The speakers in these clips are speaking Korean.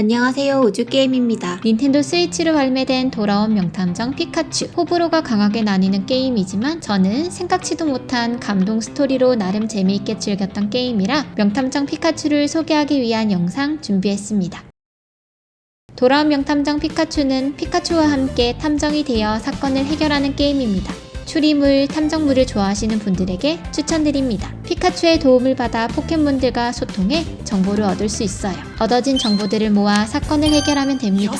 안녕하세요 우주게임입니다. 닌텐도 스위치로 발매된 돌아온 명탐정 피카츄 호불호가 강하게 나뉘는 게임이지만 저는 생각지도 못한 감동 스토리로 나름 재미있게 즐겼던 게임이라 명탐정 피카츄를 소개하기 위한 영상 준비했습니다. 돌아온 명탐정 피카츄는 피카츄와 함께 탐정이 되어 사건을 해결하는 게임입니다. 추리물, 탐정물을 좋아하시는 분들에게 추천드립니다. 피카츄의 도움을 받아 포켓몬들과 소통해 정보를 얻을 수 있어요. 얻어진 정보들을 모아 사건을 해결하면 됩니다.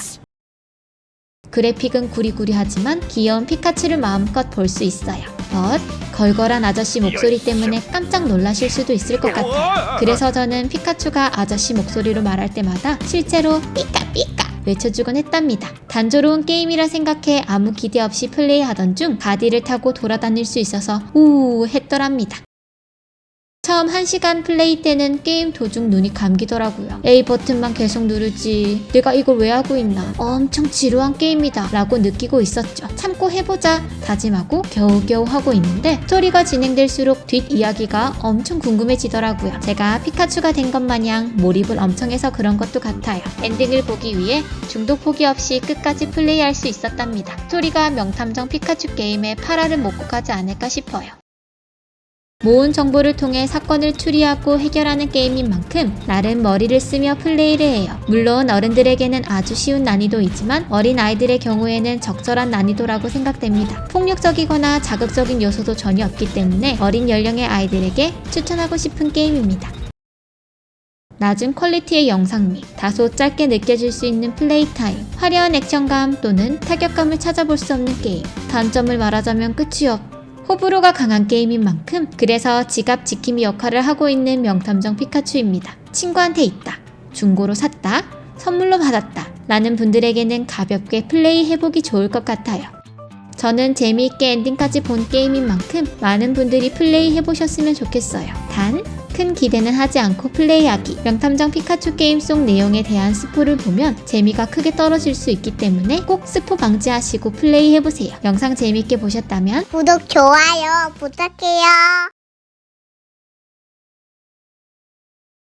그래픽은 구리구리하지만 귀여운 피카츄를 마음껏 볼 수 있어요. 엇, 걸걸한 아저씨 목소리 때문에 깜짝 놀라실 수도 있을 것 같아요. 그래서 저는 피카츄가 아저씨 목소리로 말할 때마다 실제로 삐까삐까 외쳐주곤 했답니다. 단조로운 게임이라 생각해 아무 기대 없이 플레이하던 중 가디를 타고 돌아다닐 수 있어서 우우 했더랍니다. 처음 1시간 플레이 때는 게임 도중 눈이 감기더라고요. A 버튼만 계속 누르지. 내가 이걸 왜 하고 있나. 엄청 지루한 게임이다. 라고 느끼고 있었죠. 참고 해보자. 다짐하고 겨우겨우 하고 있는데 스토리가 진행될수록 뒷이야기가 엄청 궁금해지더라고요. 제가 피카츄가 된 것 마냥 몰입을 엄청 해서 그런 것도 같아요. 엔딩을 보기 위해 중독 포기 없이 끝까지 플레이할 수 있었답니다. 스토리가 명탐정 피카츄 게임의 8화를 못고 가지 않을까 싶어요. 모은 정보를 통해 사건을 추리하고 해결하는 게임인 만큼 나름 머리를 쓰며 플레이를 해요. 물론 어른들에게는 아주 쉬운 난이도이지만 어린 아이들의 경우에는 적절한 난이도라고 생각됩니다. 폭력적이거나 자극적인 요소도 전혀 없기 때문에 어린 연령의 아이들에게 추천하고 싶은 게임입니다. 낮은 퀄리티의 영상미, 다소 짧게 느껴질 수 있는 플레이 타임, 화려한 액션감 또는 타격감을 찾아볼 수 없는 게임. 단점을 말하자면 끝이 없. 호불호가 강한 게임인 만큼 그래서 지갑 지킴이 역할을 하고 있는 명탐정 피카츄입니다. 친구한테 있다. 중고로 샀다. 선물로 받았다. 라는 분들에게는 가볍게 플레이 해보기 좋을 것 같아요. 저는 재미있게 엔딩까지 본 게임인 만큼 많은 분들이 플레이 해보셨으면 좋겠어요. 단, 큰 기대는 하지 않고 플레이하기. 명탐정 피카츄 게임 속 내용에 대한 스포를 보면 재미가 크게 떨어질 수 있기 때문에 꼭 스포 방지하시고 플레이 해보세요. 영상 재미있게 보셨다면 구독, 좋아요 부탁해요.